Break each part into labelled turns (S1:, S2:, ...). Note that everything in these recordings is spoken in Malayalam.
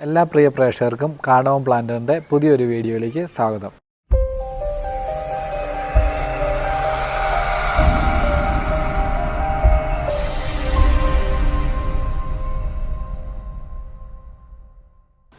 S1: എല്ലാ പ്രിയ പ്രേക്ഷകർക്കും കാടോം പ്ലാന്ററിന്റെ പുതിയൊരു വീഡിയോയിലേക്ക് സ്വാഗതം.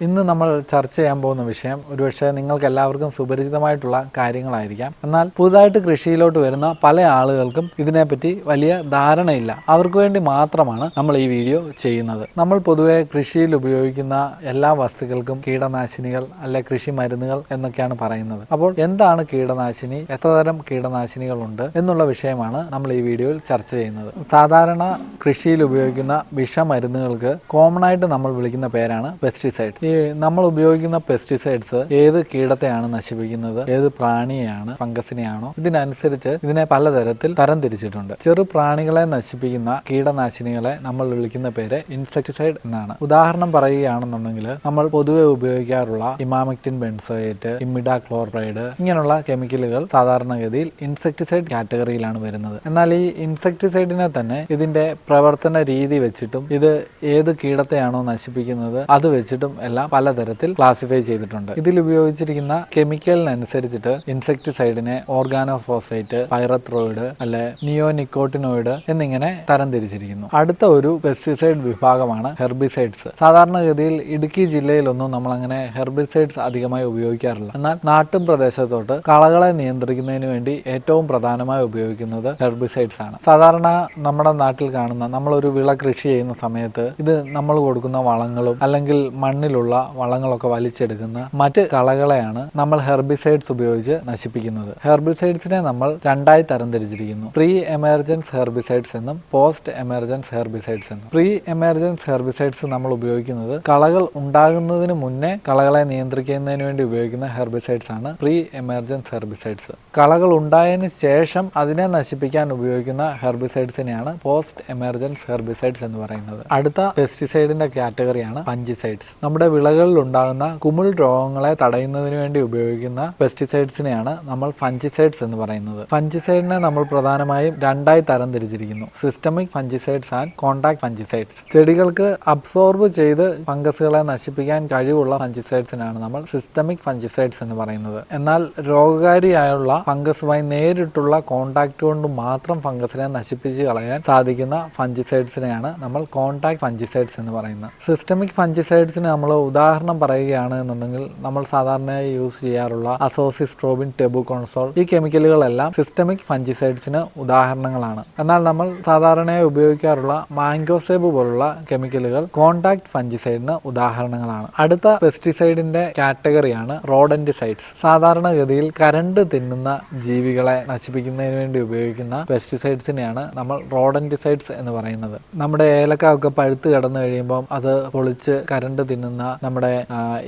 S1: ഇന്ന് നമ്മൾ ചർച്ച ചെയ്യാൻ പോകുന്ന വിഷയം ഒരുപക്ഷെ നിങ്ങൾക്ക് എല്ലാവർക്കും സുപരിചിതമായിട്ടുള്ള കാര്യങ്ങളായിരിക്കാം. എന്നാൽ പുതുതായിട്ട് കൃഷിയിലോട്ട് വരുന്ന പല ആളുകൾക്കും ഇതിനെപ്പറ്റി വലിയ ധാരണയില്ല. അവർക്ക് വേണ്ടി മാത്രമാണ് നമ്മൾ ഈ വീഡിയോ ചെയ്യുന്നത്. നമ്മൾ പൊതുവെ കൃഷിയിൽ ഉപയോഗിക്കുന്ന എല്ലാ വസ്തുക്കൾക്കും കീടനാശിനികൾ അല്ലെ കൃഷി മരുന്നുകൾ എന്നൊക്കെയാണ് പറയുന്നത്. അപ്പോൾ എന്താണ് കീടനാശിനി? എത്ര തരം കീടനാശിനികളുണ്ട്? എന്നുള്ള വിഷയമാണ് നമ്മൾ ഈ വീഡിയോയിൽ ചർച്ച ചെയ്യുന്നത്. സാധാരണ കൃഷിയിൽ ഉപയോഗിക്കുന്ന വിഷമരുന്നുകൾക്ക് കോമൺ ആയിട്ട് നമ്മൾ വിളിക്കുന്ന പേരാണ് പെസ്റ്റിസൈഡ്സ് ഈ നമ്മൾ ഉപയോഗിക്കുന്ന പെസ്റ്റിസൈഡ്സ് ഏത് കീടത്തെയാണ് നശിപ്പിക്കുന്നത്? ഏത് പ്രാണിയെയാണ്? ഫംഗസിനെയാണോ? ഇതിനനുസരിച്ച് ഇതിനെ പലതരത്തിൽ തരം തിരിച്ചിട്ടുണ്ട് ചെറു പ്രാണികളെ നശിപ്പിക്കുന്ന കീടനാശിനികളെ നമ്മൾ വിളിക്കുന്ന പേര് ഇൻസെക്ടിസൈഡ് എന്നാണ്. ഉദാഹരണം പറയുകയാണെന്നുണ്ടെങ്കിൽ നമ്മൾ പൊതുവെ ഉപയോഗിക്കാറുള്ള ഇമാമിക്ടിൻ ബെൻസോയേറ്റ് ഇമിഡ ക്ലോറൈഡ് ഇങ്ങനെയുള്ള കെമിക്കലുകൾ സാധാരണഗതിയിൽ ഇൻസെക്ടിസൈഡ് കാറ്റഗറിയിലാണ് വരുന്നത്. എന്നാൽ ഈ ഇൻസെക്ടിസൈഡിനെ തന്നെ ഇതിന്റെ പ്രവർത്തന രീതി വെച്ചിട്ടും ഇത് ഏത് കീടത്തെയാണോ നശിപ്പിക്കുന്നത് അത് വെച്ചിട്ടും എല്ലാം പലതരത്തിൽ ക്ലാസിഫൈ ചെയ്തിട്ടുണ്ട്. ഇതിൽ ഉപയോഗിച്ചിരിക്കുന്ന കെമിക്കലിനനുസരിച്ചിട്ട് ഇൻസെക്ടിസൈഡിനെ ഓർഗാനോഫോസൈറ്റ് പൈറത്രോയിഡ് അല്ലെ നിയോനിക്കോട്ടിനോയിഡ് എന്നിങ്ങനെ തരംതിരിച്ചിരിക്കുന്നു. അടുത്ത ഒരു പെസ്റ്റിസൈഡ് വിഭാഗമാണ് ഹെർബിസൈഡ്സ് സാധാരണഗതിയിൽ ഇടുക്കി ജില്ലയിലൊന്നും നമ്മൾ അങ്ങനെ ഹെർബിസൈഡ്സ് അധികമായി ഉപയോഗിക്കാറില്ല. എന്നാൽ നാട്ടും പ്രദേശത്തോട്ട് കളകളെ നിയന്ത്രിക്കുന്നതിന് വേണ്ടി ഏറ്റവും പ്രധാനമായി ഉപയോഗിക്കുന്നത് ഹെർബിസൈഡ്സ് ആണ്. സാധാരണ നമ്മുടെ നാട്ടിൽ കാണുന്ന നമ്മളൊരു വിള കൃഷി ചെയ്യുന്ന സമയത്ത് ഇത് നമ്മൾ കൊടുക്കുന്ന വളങ്ങളും അല്ലെങ്കിൽ മണ്ണിലുള്ള വളങ്ങളൊക്കെ വലിച്ചെടുക്കുന്ന മറ്റ് കളകളെയാണ് നമ്മൾ ഹെർബിസൈഡ്സ് ഉപയോഗിച്ച് നശിപ്പിക്കുന്നത്. ഹെർബിസൈഡ്സിനെ നമ്മൾ രണ്ടായി തരംതിരിച്ചിരിക്കുന്നു. പ്രീ എമർജൻസ് ഹെർബിസൈഡ്സ് എന്നും പോസ്റ്റ് എമർജൻസ് ഹെർബിസൈഡ്സ് എന്നും. പ്രീ എമർജൻസ് ഹെർബിസൈഡ്സ് നമ്മൾ ഉപയോഗിക്കുന്നത് കളകൾ ഉണ്ടാകുന്നതിന് മുന്നേ കളകളെ നിയന്ത്രിക്കുന്നതിന് വേണ്ടി ഉപയോഗിക്കുന്ന ഹെർബിസൈഡ്സ് ആണ് പ്രീ എമർജൻസ് ഹെർബിസൈഡ്സ്. കളകൾ ഉണ്ടായതിന് ശേഷം അതിനെ നശിപ്പിക്കാൻ ഉപയോഗിക്കുന്ന ഹെർബിസൈഡ്സിനെയാണ് പോസ്റ്റ് എമർജൻസ് ഹെർബിസൈഡ്സ് എന്ന് പറയുന്നത്. അടുത്ത പെസ്റ്റിസൈഡിന്റെ കാറ്റഗറിയാണ് പഞ്ചിസൈഡ്സ് നമ്മുടെ വിളകളിൽ ഉണ്ടാകുന്ന കുമിൾ രോഗങ്ങളെ തടയുന്നതിന് വേണ്ടി ഉപയോഗിക്കുന്ന പെസ്റ്റിസൈഡ്സിനെയാണ് നമ്മൾ ഫഞ്ചിസൈഡ്സ് എന്ന് പറയുന്നത്. ഫഞ്ചിസൈഡിനെ നമ്മൾ പ്രധാനമായും രണ്ടായി തരം തിരിച്ചിരിക്കുന്നു systemic fungicides and contact fungicides ചെടികൾക്ക് അബ്സോർബ് ചെയ്ത് ഫംഗസുകളെ നശിപ്പിക്കാൻ കഴിവുള്ള ഫഞ്ചിസൈഡ്സിനാണ് നമ്മൾ സിസ്റ്റമിക് ഫഞ്ചിസൈഡ്സ് എന്ന് പറയുന്നത്. എന്നാൽ രോഗകാരിയായുള്ള ഫംഗസുമായി നേരിട്ടുള്ള കോണ്ടാക്ട് കൊണ്ട് മാത്രം ഫംഗസിനെ നശിപ്പിച്ച് കളയാൻ സാധിക്കുന്ന ഫഞ്ചിസൈഡ്സിനെയാണ് നമ്മൾ കോണ്ടാക്ട് ഫഞ്ചിസൈഡ്സ് എന്ന് പറയുന്നത്. സിസ്റ്റമിക് ഫഞ്ചിസൈഡ്സിന് നമ്മൾ ഉദാഹരണം പറയുകയാണ് എന്നുണ്ടെങ്കിൽ നമ്മൾ സാധാരണയായി യൂസ് ചെയ്യാറുള്ള അസോസിസ്ട്രോബിൻ ടെബുകോൺസോൾ ഈ കെമിക്കലുകളെല്ലാം സിസ്റ്റമിക് ഫഞ്ചിസൈഡ്സിന് ഉദാഹരണങ്ങളാണ്. എന്നാൽ നമ്മൾ സാധാരണയായി ഉപയോഗിക്കാറുള്ള മാംഗോസേബ് പോലുള്ള കെമിക്കലുകൾ കോണ്ടാക്ട് ഫഞ്ചിസൈഡിന് ഉദാഹരണങ്ങളാണ്. അടുത്ത പെസ്റ്റിസൈഡിന്റെ കാറ്റഗറിയാണ് റോഡന്റിസൈഡ്സ് സാധാരണഗതിയിൽ കരണ്ട് തിന്നുന്ന ജീവികളെ നശിപ്പിക്കുന്നതിന് വേണ്ടി ഉപയോഗിക്കുന്ന പെസ്റ്റിസൈഡ്സിനെയാണ് നമ്മൾ റോഡന്റിസൈഡ്സ് എന്ന് പറയുന്നത്. നമ്മുടെ ഏലക്ക ഒക്കെ പഴുത്ത് കിടന്നു കഴിയുമ്പോൾ അത് പൊളിച്ച് കരണ്ട് തിന്നുന്ന നമ്മുടെ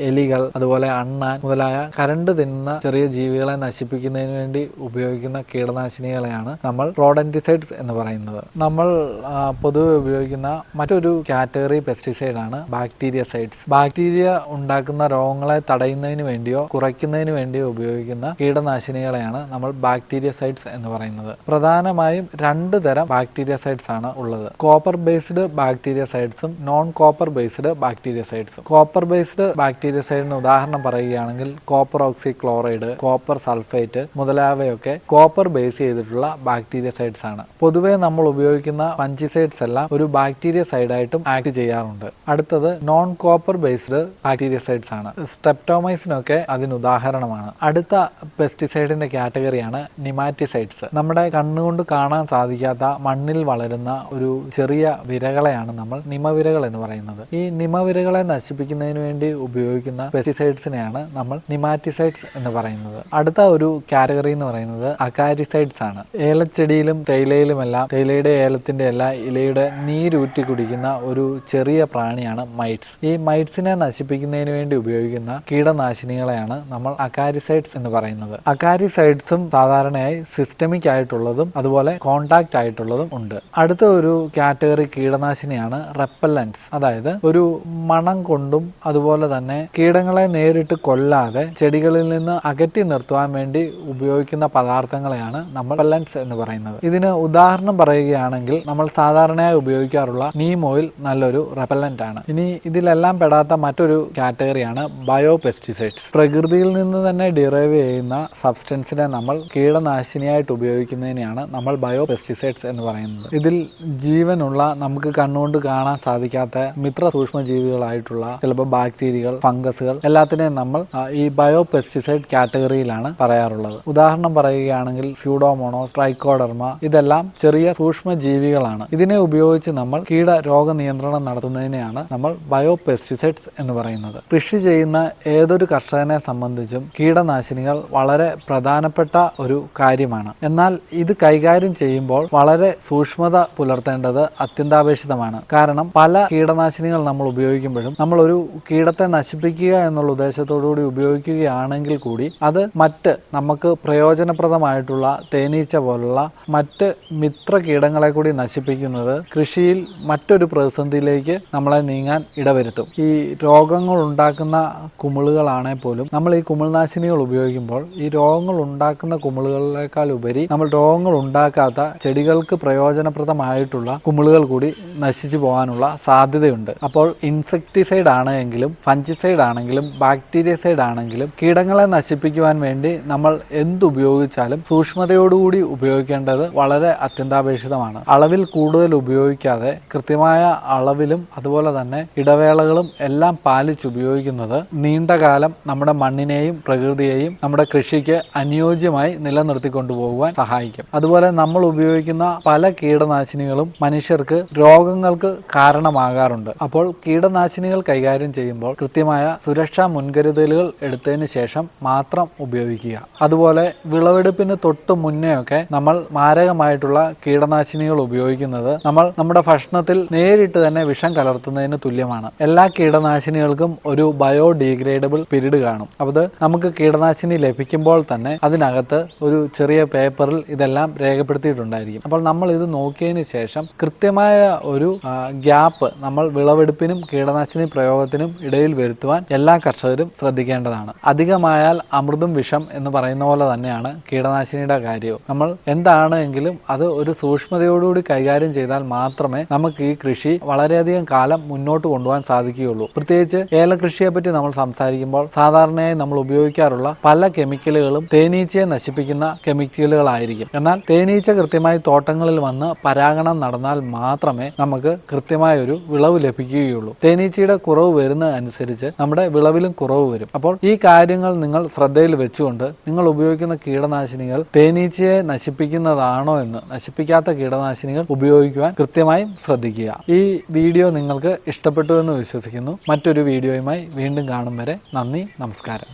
S1: എലികൾ അതുപോലെ അണ്ണാൻ മുതലായ കരണ്ട് തിന്നുന്ന ചെറിയ ജീവികളെ നശിപ്പിക്കുന്നതിന് വേണ്ടി ഉപയോഗിക്കുന്ന കീടനാശിനികളെയാണ് നമ്മൾ റോഡന്റിസൈഡ്സ് എന്ന് പറയുന്നത്. നമ്മൾ പൊതുവെ ഉപയോഗിക്കുന്ന മറ്റൊരു കാറ്റഗറി പെസ്റ്റിസൈഡ് ആണ് ബാക്ടീരിയ സൈഡ്സ് ബാക്ടീരിയ ഉണ്ടാക്കുന്ന രോഗങ്ങളെ തടയുന്നതിന് വേണ്ടിയോ കുറയ്ക്കുന്നതിന് വേണ്ടിയോ ഉപയോഗിക്കുന്ന കീടനാശിനികളെയാണ് നമ്മൾ ബാക്ടീരിയ സൈഡ്സ് എന്ന് പറയുന്നത്. പ്രധാനമായും രണ്ട് തരം ബാക്ടീരിയ സൈഡ്സ് ആണ് ഉള്ളത്. കോപ്പർ ബേസ്ഡ് ബാക്ടീരിയ സൈഡ്സും നോൺ കോപ്പർ ബേസ്ഡ് ബാക്ടീരിയ സൈഡ്സും കോപ്പർ ബേസ്ഡ് ബാക്ടീരിയസൈഡിന് ഉദാഹരണം പറയുകയാണെങ്കിൽ copper oxychloride copper sulphate മുതലായവയൊക്കെ കോപ്പർ ബേസ് ചെയ്തിട്ടുള്ള ബാക്ടീരിയസൈഡ്സ് ആണ്. പൊതുവെ നമ്മൾ ഉപയോഗിക്കുന്ന ഫഞ്ചിസൈഡ്സ് എല്ലാം ഒരു ബാക്ടീരിയ സൈഡായിട്ടും ആക്ട് ചെയ്യാറുണ്ട്. അടുത്തത് നോൺ കോപ്പർ ബേസ്ഡ് ബാക്ടീരിയസൈഡ്സ് ആണ്. സ്ട്രെപ്റ്റോമൈസിനൊക്കെ അതിന് ഉദാഹരണമാണ്. അടുത്ത പെസ്റ്റിസൈഡിന്റെ കാറ്റഗറിയാണ് നിമാറ്റിസൈഡ്സ് നമ്മുടെ കണ്ണുകൊണ്ട് കാണാൻ സാധിക്കാത്ത മണ്ണിൽ വളരുന്ന ഒരു ചെറിയ വിരകളെയാണ് നമ്മൾ നിമവിരകൾ എന്ന് പറയുന്നത്. ഈ നിമവിരകളെ നശിപ്പിക്കുന്നതിന് വേണ്ടി ഉപയോഗിക്കുന്ന പെസ്റ്റിസൈഡ്സിനെയാണ് നമ്മൾ നിമാറ്റിസൈഡ്സ് എന്ന് പറയുന്നത്. അടുത്ത ഒരു കാറ്റഗറി എന്ന് പറയുന്നത് അകാരിസൈഡ്സ് ആണ്. ഏലച്ചെടിയിലും തേയിലയിലുമെല്ലാം തേയിലയുടെ ഏലത്തിന്റെ എല്ലാ ഇലയുടെ നീരൂറ്റി കുടിക്കുന്ന ഒരു ചെറിയ പ്രാണിയാണ് മൈറ്റ്സ് ഈ മൈറ്റ്സിനെ നശിപ്പിക്കുന്നതിന് വേണ്ടി ഉപയോഗിക്കുന്ന കീടനാശിനികളെയാണ് നമ്മൾ അകാരിസൈഡ്സ് എന്ന് പറയുന്നത്. അകാരിസൈഡ്സും സാധാരണയായി സിസ്റ്റമിക് ആയിട്ടുള്ളതും അതുപോലെ കോണ്ടാക്ട് ആയിട്ടുള്ളതും ഉണ്ട്. അടുത്ത ഒരു കാറ്റഗറി കീടനാശിനിയാണ് റെപ്പല്ലൻസ് അതായത് ഒരു മണം കൊണ്ടും അതുപോലെ തന്നെ കീടങ്ങളെ നേരിട്ട് കൊല്ലാതെ ചെടികളിൽ നിന്ന് അകറ്റി നിർത്തുവാൻ വേണ്ടി ഉപയോഗിക്കുന്ന പദാർത്ഥങ്ങളെയാണ് നമ്മൾ പെല്ലൻസ് എന്ന് പറയുന്നത്. ഇതിന് ഉദാഹരണം പറയുകയാണെങ്കിൽ നമ്മൾ സാധാരണയായി ഉപയോഗിക്കാറുള്ള നീം ഓയിൽ നല്ലൊരു റെപ്പല്ലന്റ് ആണ്. ഇനി ഇതിലെല്ലാം പെടാത്ത മറ്റൊരു കാറ്റഗറിയാണ് ബയോ പെസ്റ്റിസൈഡ്സ് പ്രകൃതിയിൽ നിന്ന് തന്നെ ഡിറൈവ് ചെയ്യുന്ന സബ്സ്റ്റൻസിനെ നമ്മൾ കീടനാശിനിയായിട്ട് ഉപയോഗിക്കുന്നതിനെയാണ് നമ്മൾ ബയോ പെസ്റ്റിസൈഡ്സ് എന്ന് പറയുന്നത്. ഇതിൽ ജീവനുള്ള നമുക്ക് കണ്ണുകൊണ്ട് കാണാൻ സാധിക്കാത്ത മിത്ര സൂക്ഷ്മജീവികളായിട്ടുള്ള ചിലപ്പോൾ ബാക്ടീരിയകൾ ഫംഗസുകൾ എല്ലാത്തിനെയും നമ്മൾ ഈ ബയോ പെസ്റ്റിസൈഡ് കാറ്റഗറിയിലാണ് പറയാറുള്ളത്. ഉദാഹരണം പറയുകയാണെങ്കിൽ സ്യൂഡോമോണോസ് സ്ട്രൈക്കോഡർമ ഇതെല്ലാം ചെറിയ സൂക്ഷ്മ ജീവികളാണ് ഇതിനെ ഉപയോഗിച്ച് നമ്മൾ കീട രോഗനിയന്ത്രണം നടത്തുന്നതിനെയാണ് നമ്മൾ ബയോ പെസ്റ്റിസൈഡ്സ് എന്ന് പറയുന്നത്. കൃഷി ചെയ്യുന്ന ഏതൊരു കർഷകനെ സംബന്ധിച്ചും കീടനാശിനികൾ വളരെ പ്രധാനപ്പെട്ട ഒരു കാര്യമാണ്. എന്നാൽ ഇത് കൈകാര്യം ചെയ്യുമ്പോൾ വളരെ സൂക്ഷ്മത പുലർത്തേണ്ടത് അത്യന്താപേക്ഷിതമാണ്. കാരണം പല കീടനാശിനികൾ നമ്മൾ ഉപയോഗിക്കുമ്പോഴും നമ്മൾ ഒരു കീടത്തെ നശിപ്പിക്കുക എന്നുള്ള ഉദ്ദേശത്തോടുകൂടി ഉപയോഗിക്കുകയാണെങ്കിൽ കൂടി അത് മറ്റ് നമുക്ക് പ്രയോജനപ്രദമായിട്ടുള്ള തേനീച്ച പോലുള്ള മറ്റ് മിത്ര കീടങ്ങളെ കൂടി നശിപ്പിക്കുന്നത് കൃഷിയിൽ മറ്റൊരു പ്രതിസന്ധിയിലേക്ക് നമ്മളെ നീങ്ങാൻ ഇടവരുത്തും. ഈ രോഗങ്ങൾ ഉണ്ടാക്കുന്ന കുമിളുകളാണെങ്കിൽ പോലും നമ്മൾ ഈ കുമിൾനാശിനികൾ ഉപയോഗിക്കുമ്പോൾ ഈ രോഗങ്ങൾ ഉണ്ടാക്കുന്ന കുമിളുകളേക്കാൾ ഉപരി നമ്മൾ രോഗങ്ങൾ ഉണ്ടാക്കാത്ത ചെടികൾക്ക് പ്രയോജനപ്രദമായിട്ടുള്ള കുമിളുകൾ കൂടി നശിച്ചു പോകാനുള്ള സാധ്യതയുണ്ട്. അപ്പോൾ ഇൻസെക്ടിസൈഡ് ആണെങ്കിലും ഫഞ്ചിസൈഡ് ആണെങ്കിലും ബാക്ടീരിയസൈഡ് ആണെങ്കിലും കീടങ്ങളെ നശിപ്പിക്കുവാൻ വേണ്ടി നമ്മൾ എന്തുപയോഗിച്ചാലും സൂക്ഷ്മതയോടുകൂടി ഉപയോഗിക്കേണ്ടത് വളരെ അത്യന്താപേക്ഷിതമാണ്. അളവിൽ കൂടുതൽ ഉപയോഗിക്കാതെ കൃത്യമായ അളവിലും അതുപോലെ തന്നെ ഇടവേളകളും എല്ലാം പാലിച്ച് ഉപയോഗിക്കുന്നത് നീണ്ടകാലം നമ്മുടെ മണ്ണിനെയും പ്രകൃതിയെയും നമ്മുടെ കൃഷിക്ക് അനുയോജ്യമായി നിലനിർത്തിക്കൊണ്ടുപോകുവാൻ സഹായിക്കും. അതുപോലെ നമ്മൾ ഉപയോഗിക്കുന്ന പല കീടനാശിനികളും മനുഷ്യർക്ക് രോഗങ്ങൾക്ക് കാരണമാകാറുണ്ട്. അപ്പോൾ കീടനാശിനികൾ കൈകാര്യം ചെയ്യുമ്പോൾ കൃത്യമായ സുരക്ഷാ മുൻകരുതലുകൾ എടുത്തതിന് ശേഷം മാത്രം ഉപയോഗിക്കുക. അതുപോലെ വിളവെടുപ്പിന് തൊട്ട് മുന്നേയൊക്കെ നമ്മൾ മാരകമായിട്ടുള്ള കീടനാശിനികൾ ഉപയോഗിക്കുന്നത് നമ്മൾ നമ്മുടെ ഭക്ഷണത്തിൽ നേരിട്ട് തന്നെ വിഷം കലർത്തുന്നതിന് തുല്യമാണ്. എല്ലാ കീടനാശിനികൾക്കും ഒരു ബയോഡീഗ്രേഡബിൾ പീരീഡ് കാണും. അത് നമുക്ക് കീടനാശിനി ലഭിക്കുമ്പോൾ തന്നെ അതിനകത്ത് ഒരു ചെറിയ പേപ്പറിൽ ഇതെല്ലാം രേഖപ്പെടുത്തിയിട്ടുണ്ടായിരിക്കും. അപ്പോൾ നമ്മൾ ഇത് നോക്കിയതിന് ശേഷം കൃത്യമായ ഒരു ഗ്യാപ്പ് നമ്മൾ വിളവെടുപ്പിനും കീടനാശിനി പ്രയോഗത്തിനും ഇടയിൽ വരുത്തുവാൻ എല്ലാ കർഷകരും ശ്രദ്ധിക്കേണ്ടതാണ്. അധികമായാൽ അമൃതും വിഷം എന്ന് പറയുന്ന പോലെ തന്നെയാണ് കീടനാശിനിയുടെ കാര്യവും. നമ്മൾ എന്താണ് എങ്കിലും അത് ഒരു സൂക്ഷ്മതയോടുകൂടി കൈകാര്യം ചെയ്താൽ മാത്രമേ നമുക്ക് ഈ കൃഷി വളരെയധികം കാലം മുന്നോട്ട് കൊണ്ടുപോകാൻ സാധിക്കുകയുള്ളൂ. പ്രത്യേകിച്ച് ഏലകൃഷിയെ പറ്റി നമ്മൾ സംസാരിക്കുമ്പോൾ സാധാരണയായി നമ്മൾ ഉപയോഗിക്കാറുള്ള പല കെമിക്കലുകളും തേനീച്ചയെ നശിപ്പിക്കുന്ന കെമിക്കലുകളായിരിക്കും. എന്നാൽ തേനീച്ച കൃത്യമായി തോട്ടങ്ങളിൽ വന്ന് പരാഗണം നടന്നാൽ മാത്രമേ നമുക്ക് കൃത്യമായ ഒരു വിളവ് ലഭിക്കുകയുള്ളൂ. തേനീച്ചയുടെ കുറവ് വരുന്ന അനുസരിച്ച് നമ്മുടെ വിളവിലും കുറവ് വരും. അപ്പോൾ ഈ കാര്യങ്ങൾ നിങ്ങൾ ശ്രദ്ധയിൽ വെച്ചുകൊണ്ട് നിങ്ങൾ ഉപയോഗിക്കുന്ന കീടനാശിനികൾ തേനീച്ചയെ നശിപ്പിക്കുന്നതാണോ എന്ന് നശിപ്പിക്കാത്ത കീടനാശിനികൾ ഉപയോഗിക്കുവാൻ കൃത്യമായും ശ്രദ്ധിക്കുക. ഈ വീഡിയോ നിങ്ങൾക്ക് ഇഷ്ടപ്പെട്ടു എന്ന് വിശ്വസിക്കുന്നു. മറ്റൊരു വീഡിയോയുമായി വീണ്ടും കാണും വരെ. നന്ദി നമസ്കാരം.